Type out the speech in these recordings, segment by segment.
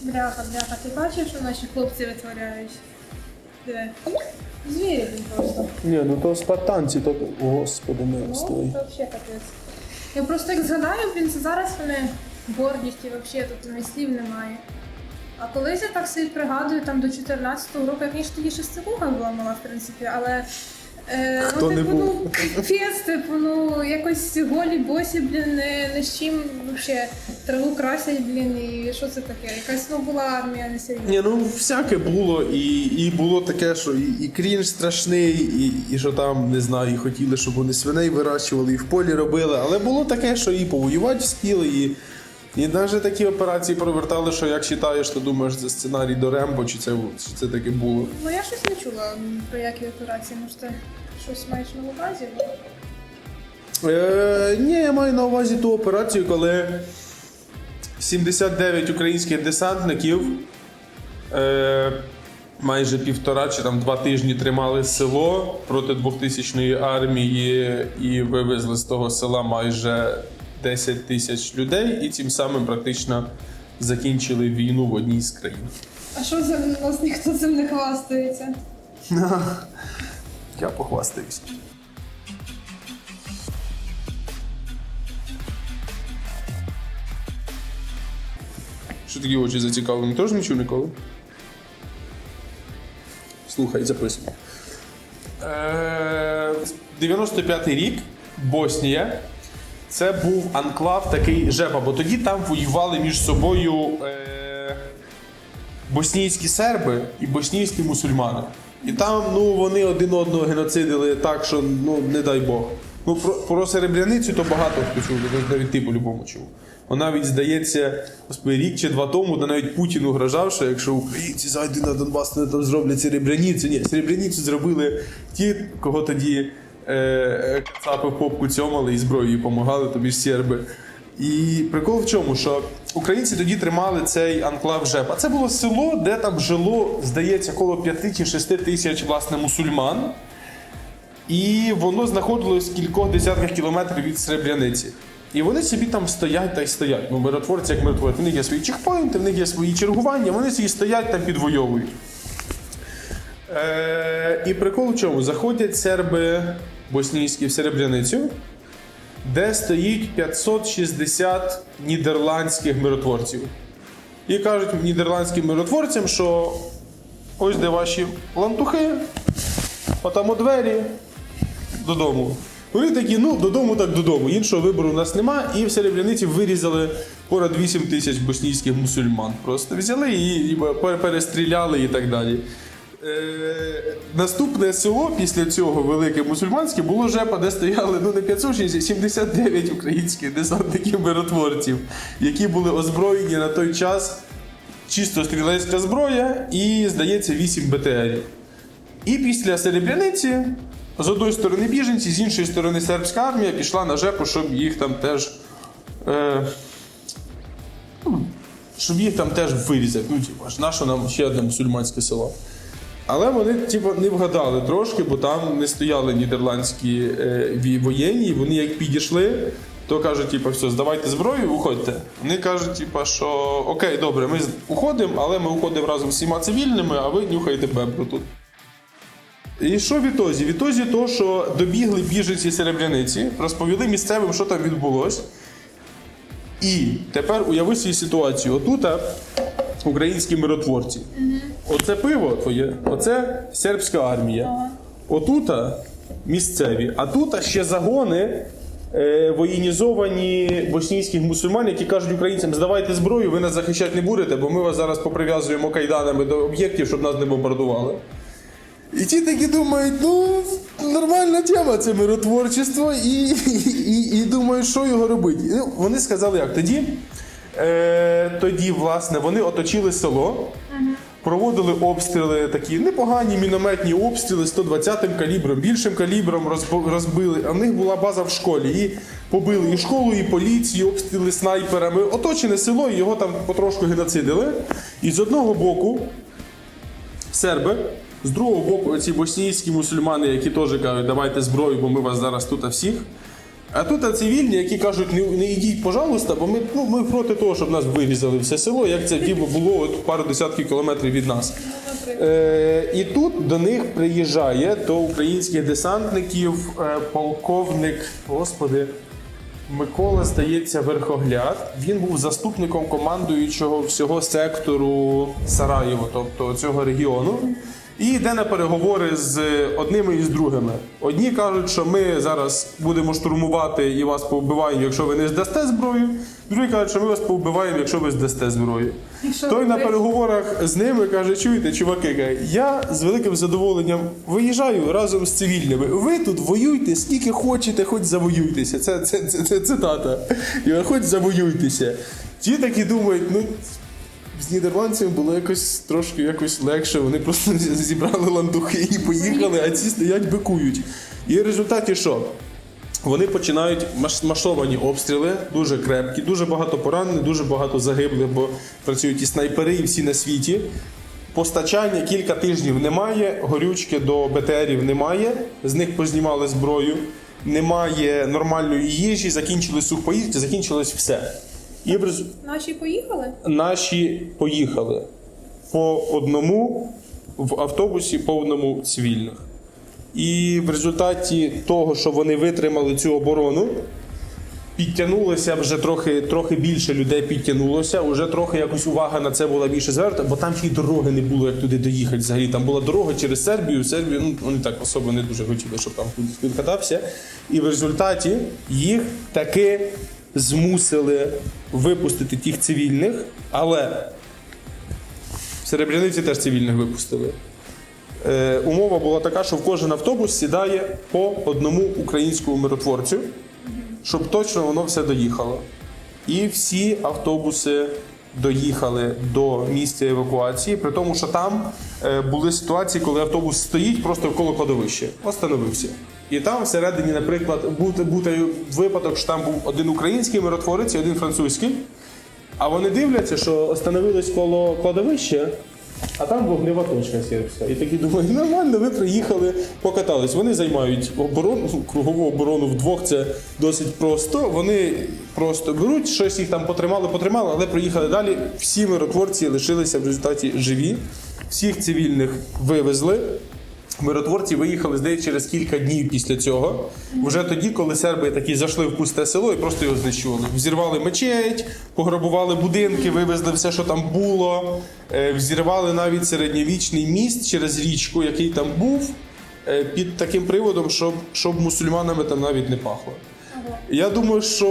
Бляха, бляха, ти бачиш, що наші хлопці витворяють? Де? Звірі він просто. Ні, ну то спартанці, то господи Ну, милостивий. це взагалі капець. Я просто як згадаю, блін, це зараз вони гордість і взагалі тут навіть слів немає. А колись я так собі пригадую, там до 14-го року, я звісно, тоді ще степуха була мала, в принципі, але. Е, Хто ну, не типу, був? ну, капець, типу, ну, якось голі босі, блін, не, не з чим вообще траву красять, блін, і що це таке? Якась ну була армія не серйозна. Ні, ну всяке було, і, і було таке, що і, і крінж страшний, і, і що там, не знаю, і хотіли, щоб вони свиней вирощували, і в полі робили. Але було таке, що і повоювати вспіли, і, і навіть такі операції провертали, що як читаєш, то думаєш, це сценарій до Рембо, чи це, чи це таке було. Ну я щось не чула про які операції, може ти щось маєш на увазі? Е, ні, я маю на увазі ту операцію, коли 79 українських десантників е, майже півтора чи там два тижні тримали село проти 2000 армії і вивезли з того села майже 10 тисяч людей, і тим самим практично закінчили війну в одній з країн. А що за нас ніхто цим не хвастається? Я похвастаюсь. Що такі очі зацікавлені? Теж не чув ніколи? Слухай, записуй. Е, 95-й рік, Боснія. Це був анклав такий жепа, бо тоді там воювали між собою е, боснійські серби і боснійські мусульмани. І там ну, вони один одного геноцидили так, що ну не дай Бог. Ну, про, про Серебряницю то багато хто чув, навіть ти по-любому чув. Вона навіть здається, рік чи два тому, де навіть Путін угрожав, що якщо українці зайдуть на Донбас, то там зроблять Серебряницю. Ні, Серебряницю зробили ті, кого тоді е, е, кацапи попку цьомали і зброєю допомагали, тобі ж серби. І прикол в чому, що українці тоді тримали цей анклав Жепа. Це було село, де там жило, здається, коло 5 чи 6 тисяч власне мусульман. І воно знаходилось кількох десятках кілометрів від Сребряниці. І вони собі там стоять та й стоять. Ну, миротворці як миротворці. В них є свої чекпоінти, в них є свої чергування, вони собі стоять там підвойовують. Е, і прикол в чому? Заходять серби боснійські в Серебряницю, де стоїть 560 нідерландських миротворців. І кажуть нідерландським миротворцям, що ось де ваші лантухи, отам у двері додому. Вони такі, ну, додому так додому. Іншого вибору у нас нема. І в Серебряниці вирізали понад 8 тисяч боснійських мусульман. Просто взяли і, і пер- перестріляли і так далі. Е, наступне село після цього велике мусульманське було Жепа, де стояли ну не 560, 79 українських десантників миротворців, які були озброєні на той час чисто стрілецька зброя і, здається, 8 БТРів. І після Серебряниці з одної сторони біженці, з іншої сторони сербська армія пішла на жепу, щоб їх там теж. Е, ну, щоб їх там теж вирізати. Ну, типу, наше нам ще одне мусульманське село. Але вони типу, не вгадали трошки, бо там не стояли нідерландські е, воєнні, і вони як підійшли, то кажуть, типу, все, здавайте зброю, уходьте. Вони кажуть, типу, що окей, добре, ми уходимо, але ми уходимо разом з всіма цивільними, а ви нюхаєте бебру тут. І що в ітозі? В то, що добігли біженці Серебряниці, розповіли місцевим, що там відбулось. І тепер уяви собі ситуацію. Отут українські миротворці. Оце пиво твоє, оце сербська армія. Отута місцеві, а тут ще загони е, воєнізовані боснійських мусульман, які кажуть українцям, здавайте зброю, ви нас захищати не будете, бо ми вас зараз поприв'язуємо кайданами до об'єктів, щоб нас не бомбардували. І ті такі думають, ну, нормальна тема, це миротворчество, і, і, і, і думають, що його робити. Ну, вони сказали, як тоді. Е, тоді, власне, вони оточили село, проводили обстріли такі непогані мінометні обстріли 120-м калібром, більшим калібром розбили. А в них була база в школі. І побили і школу, і поліцію, обстріли снайперами. Оточене село, і його там потрошку геноцидили. І з одного боку серби. З другого боку, ці боснійські мусульмани, які теж кажуть, давайте зброю, бо ми вас зараз тут всіх. А тут цивільні, які кажуть, не, не йдіть, пожалуйста, бо ми, ну, ми проти того, щоб нас вирізали все село, як це було от пару десятків кілометрів від нас. Е, і тут до них приїжджає до українських десантників е, полковник, господи, Микола стається верхогляд. Він був заступником командуючого всього сектору Сараєво, тобто цього регіону. І йде на переговори з одними і з другими. Одні кажуть, що ми зараз будемо штурмувати і вас повбиваємо, якщо ви не здасте зброю. Другі кажуть, що ми вас повбиваємо, якщо ви здасте зброю. Той на переговорах з ними каже: чуєте, чуваки, я з великим задоволенням виїжджаю разом з цивільними. Ви тут воюйте, скільки хочете, хоч завоюйтеся. Це, це, це, це цитата. І хоч завоюйтеся. Ті такі думають, ну. З нідерландцями було якось трошки якось легше. Вони просто зібрали ландухи і поїхали, а ці стоять бикують. І в результаті що? Вони починають маш- масовані обстріли, дуже крепкі, дуже багато поранених, дуже багато загиблих, бо працюють і снайпери, і всі на світі. Постачання кілька тижнів немає, горючки до БТРів немає, з них познімали зброю, немає нормальної їжі, закінчились сухпоїздки, закінчилось все. І в Наші поїхали? наші поїхали по одному в автобусі, повному цивільних. І в результаті того, що вони витримали цю оборону, підтягнулося вже трохи, трохи більше людей підтягнулося, вже трохи якось увага на це була більше звернута, бо там ще й дороги не було, як туди доїхати взагалі. Там була дорога через Сербію. Сербію ну, вони так особо не дуже хотіли, щоб там кудись підкатався. І в результаті їх таки змусили випустити тих цивільних, але Серебряниці теж цивільних випустили. Е, умова була така, що в кожен автобус сідає по одному українському миротворцю, щоб точно воно все доїхало. І всі автобуси доїхали до місця евакуації, при тому, що там е, були ситуації, коли автобус стоїть просто вколо кладовища, остановився. І там всередині, наприклад, був, був випадок, що там був один український миротворець і один французький. А вони дивляться, що остановились коло кладовища, а там вогнева точка сербська. І такі думають, нормально, ви приїхали, покатались. Вони займають оборону, кругову оборону вдвох. Це досить просто. Вони просто беруть, щось їх там потримали, потримали, але приїхали далі. Всі миротворці лишилися в результаті живі. Всіх цивільних вивезли. Миротворці виїхали здається через кілька днів після цього. Вже тоді, коли серби такі зайшли в пусте село і просто його знищували. Взірвали мечеть, пограбували будинки, вивезли все, що там було. Е, Взірвали навіть середньовічний міст через річку, який там був, е, під таким приводом, щоб, щоб мусульманами там навіть не пахло. Я думаю, що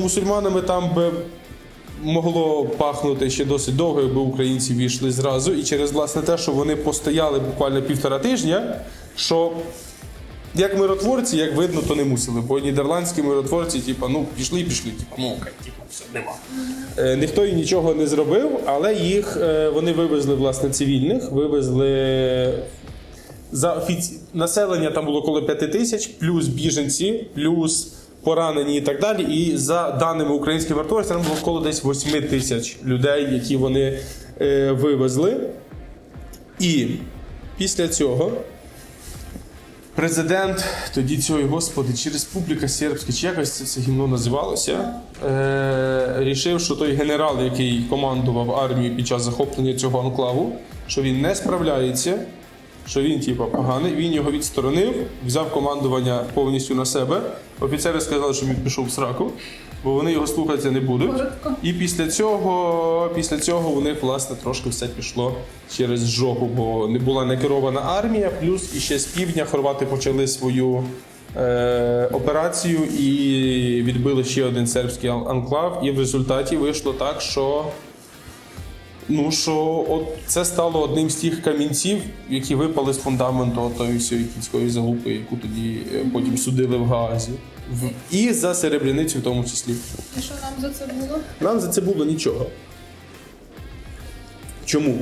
мусульманами там би могло пахнути ще досить довго, якби українці війшли зразу. І через власне те, що вони постояли буквально півтора тижня, що як миротворці, як видно, то не мусили. Бо нідерландські миротворці, типу, ну пішли, пішли, типу, ну окей, типу, все, нема. Е, ніхто їм нічого не зробив, але їх е, вони вивезли власне цивільних, вивезли за офіці... населення там було коло 5 тисяч, плюс біженці, плюс поранені і так далі. І за даними українських вартовців, там було коло десь 8 тисяч людей, які вони е, вивезли. І після цього президент тоді цього, господи, чи Республіка Сербська, чи якось це все гімно називалося, е, рішив, що той генерал, який командував армією під час захоплення цього анклаву, що він не справляється, що він, типу, поганий, він його відсторонив, взяв командування повністю на себе. Офіцери сказали, що він пішов в сраку, бо вони його слухатися не будуть. І після цього, після цього у них власне трошки все пішло через жопу, бо не була не керована армія. Плюс і ще з півдня хорвати почали свою е, операцію і відбили ще один сербський ан- анклав. І в результаті вийшло так, що. Ну що от це стало одним з тих камінців, які випали з фундаменту тої всієї кінської залупи, яку тоді е, потім судили в Гаазі. В- І за серебряницю в тому числі. І що нам за це було? Нам за це було нічого. Чому?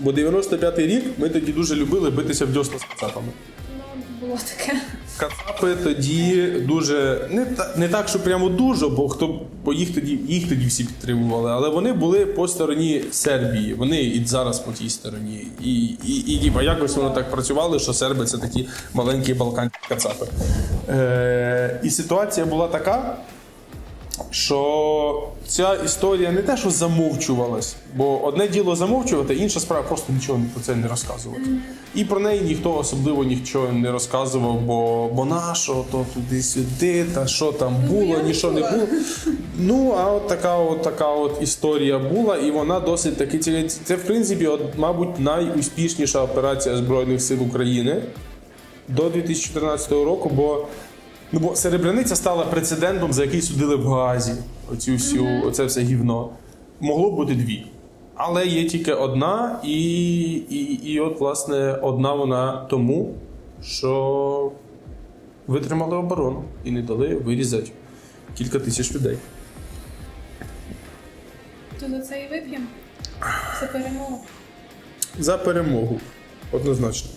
Бо 95-й рік ми тоді дуже любили битися в дьосна з кацапами. Було таке. Кацапи тоді дуже не, та, не так, що прямо дуже, бо хто бо їх тоді їх тоді всі підтримували, але вони були по стороні Сербії. Вони і зараз по тій стороні. І, і, і, і якось воно так працювало, що серби це такі маленькі балканські кацапи. Е, і ситуація була така, що ця історія не те, що замовчувалась, бо одне діло замовчувати, інша справа просто нічого про це не розказувати. І про неї ніхто особливо нічого не розказував, бо, бо на що, то туди-сюди, та що там було, я не нічого не було. Ну, а от така от така от історія була, і вона досить таки ці- Це, в принципі, от, мабуть, найуспішніша операція Збройних сил України до 2014 року, бо. Ну, бо Серебряниця стала прецедентом, за який судили в Гаазі. Оцю всю, оце все гівно. Могло бути дві. Але є тільки одна, і, і, і от, власне, одна вона тому, що витримали оборону і не дали вирізати кілька тисяч людей. То за це і вип'ємо. Це перемога. За перемогу. Однозначно.